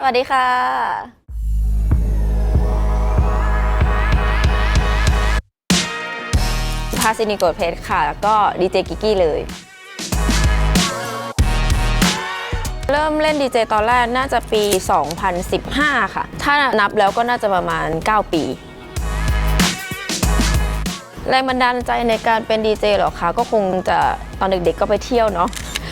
สวัสดีค่ะพาซินิโกดเพชรค่ะ แล้วก็ดีเจกิกกี้เลย เริ่มเล่นดีเจตอนแรกน่าจะปี 2015 ค่ะ ถ้านับแล้วก็น่าจะประมาณ 9 ปี แรงบันดาลใจในการเป็นดีเจหรอคะ ก็คงจะ ตอนเด็กๆก็ไปเที่ยวเนาะ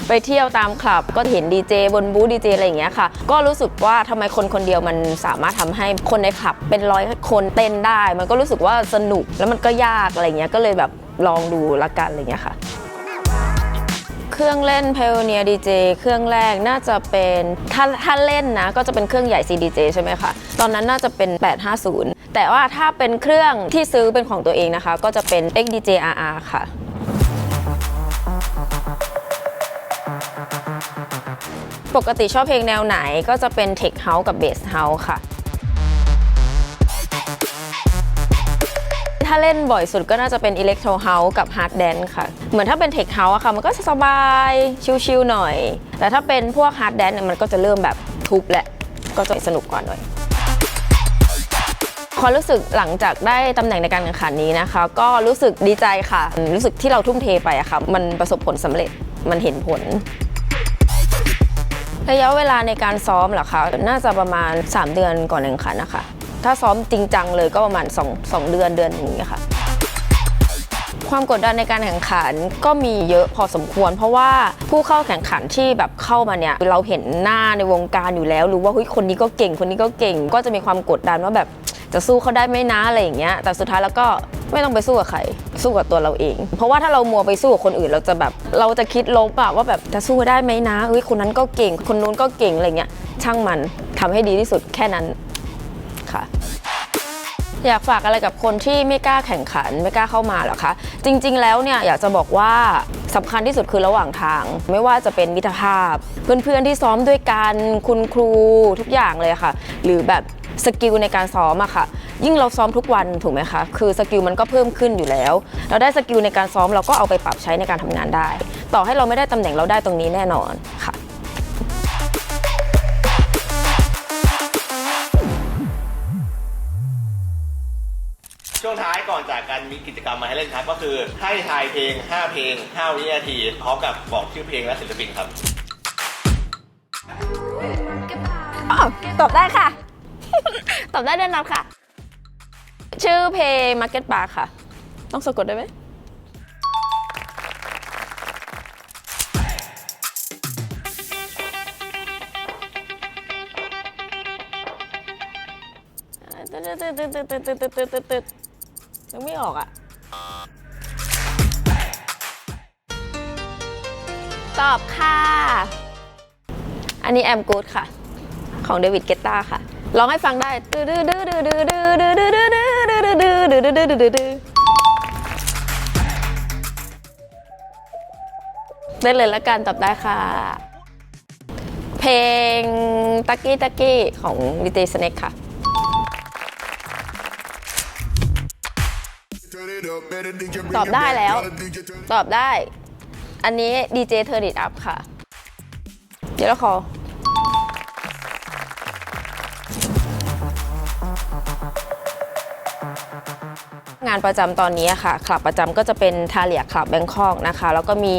ไปเที่ยวตามคลับก็เห็นดีเจบนบูธดีเจอะไรอย่างเงี้ยค่ะ ก็รู้สึกว่าทำไมคนคนเดียวมันสามารถทำให้คนในคลับเป็นร้อยคนเต้นได้ มันก็รู้สึกว่าสนุกแล้วมันก็ยากอะไรเงี้ยก็เลยแบบลองดูละกันอะไรเงี้ยค่ะเครื่องเล่น Pioneer DJ เครื่องแรกน่าจะเป็นถ้าถ้าเล่นนะก็จะเป็นเครื่องใหญ่ CDJ ใช่ไหมคะตอนนั้นน่าจะเป็น 850 แต่ว่าถ้าเป็นเครื่องที่ซื้อเป็นของตัวเองนะคะ ก็จะเป็น XDJ RR ค่ะ ปกติชอบเพลงแนวไหนก็จะเป็น Tech House กับ Bass House ค่ะ ถ้าเล่นบ่อยสุดก็น่าจะเป็น Electro House กับ Hard Dance ค่ะ เหมือนถ้าเป็น Tech House อะค่ะ มันก็สบายชิลๆหน่อย แต่ถ้าเป็นพวก Hard Dance เนี่ยมันก็จะเริ่มแบบทุบแหละก็จะสนุกกว่าหน่อยความรู้สึกหลังจากได้ตำแหน่งในการแข่งขันนี้นะคะ ก็รู้สึกดีใจค่ะ รู้สึกที่เราทุ่มเทไปอะค่ะ มันประสบผลสำเร็จมันเห็นผล ระยะเวลาในการซ้อมเหรอคะ น่าจะประมาณ 3 เดือนก่อนแข่งขันนะคะ ถ้าซ้อมจริงจังเลยก็ประมาณ 2 2 เดือนเดือนหนึงอย่างนี้ค่ะ ความกดดันในการแข่งขันก็มีเยอะพอสมควร เพราะว่าผู้เข้าแข่งขันที่แบบเข้ามาเนี่ยเราเห็นหน้าในวงการอยู่แล้วรู้ว่าเฮ้ยคนนี้ก็เก่งคนนี้ก็เก่ง ก็จะมีความกดดันว่าแบบจะสู้เขาได้ไหมนะอะไรอย่างเงี้ย แต่สุดท้ายแล้วก็ไม่ต้องไปสู้กับใคร สู้กับตัวเราเอง เพราะว่าถ้าเรามัวไปสู้กับคนอื่นเราจะแบบ เราจะคิดลบอะว่าแบบจะสู้ได้ไหมนะเฮ้ยคนนั้นก็เก่ง คนนู้นก็เก่งอะไรเงี้ยช่างมันทำให้ดีที่สุดแค่นั้นค่ะอยากฝากอะไรกับคนที่ไม่กล้าแข่งขันไม่กล้าเข้ามาเหรอคะ จริง ๆ แล้วเนี่ยอยากจะบอกว่าสำคัญที่สุดคือระหว่างทาง ไม่ว่าจะเป็นมิตรภาพ เพื่อนๆที่ซ้อมด้วยกันคุณครูทุกอย่างเลยค่ะ หรือแบบสกิลในการซ้อมอะค่ะ ยิ่งเราซ้อมทุกวันถูกไหมคะคือสกิลมันก็เพิ่มขึ้นอยู่แล้ว เราได้สกิลในการซ้อมเราก็เอาไปปรับใช้ในการทำงานได้ ต่อให้เราไม่ได้ตำแหน่งเราได้ตรงนี้แน่นอนค่ะช่วงท้ายก่อนจากกันมีกิจกรรมมาให้เล่นครับ ก็คือให้ทายเพลง 5 เพลง 5 วินาทีพร้อมกับบอกชื่อเพลงและศิลปินครับอ๋อตอบได้ค่ะ ตอบได้แน่นอนค่ะ ชื่อเพลง Market Bar ค่ะ ต้องสะกดได้ไหมตึ๊ดตึ๊ดตึ๊ดตึ๊ดตึ๊ดตึ๊ดตึ๊ดตึ๊ดตึ๊ดยังไม่ออกอะ ตอบค่ะ อันนี้แอมกูดค่ะ ของเดวิดเกตตาค่ะ ร้องให้ฟังได้ดื้อดื้อดื้อดื้อดื้อดื้อดื้อ ดื้อดื้อดื้อดื้อดื้อได้เลยละกันตอบได้ค่ะ เพลงตักกี้ตักกี้ของดิตีสเน็กค่ะ ตอบได้แล้ว ตอบได้ อันนี้ดีเจเทอร์ดิทอัพค่ะ เดี๋ยวเราขอานประจำตอนนี้ค่ะคลับประจำก็จะเป็นทาเลียคลับแบงคอกนะคะ แล้วก็มี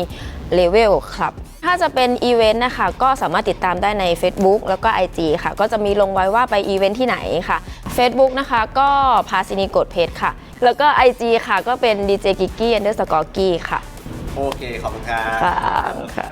เลเวลคลับ ถ้าจะเป็นอีเวนต์นะคะ ก็สามารถติดตามได้ใน Facebook แล้วก็ IG ค่ะ ก็จะมีลงไว้ว่าไปอีเวนต์ที่ไหนค่ะ Facebook นะคะก็พาซินีกดเพจค่ะ แล้วก็ IG ค่ะก็เป็น DJ กิกกี้ underscore กี้ค่ะ โอเค ขอบคุณครับ ค่ะค่ะ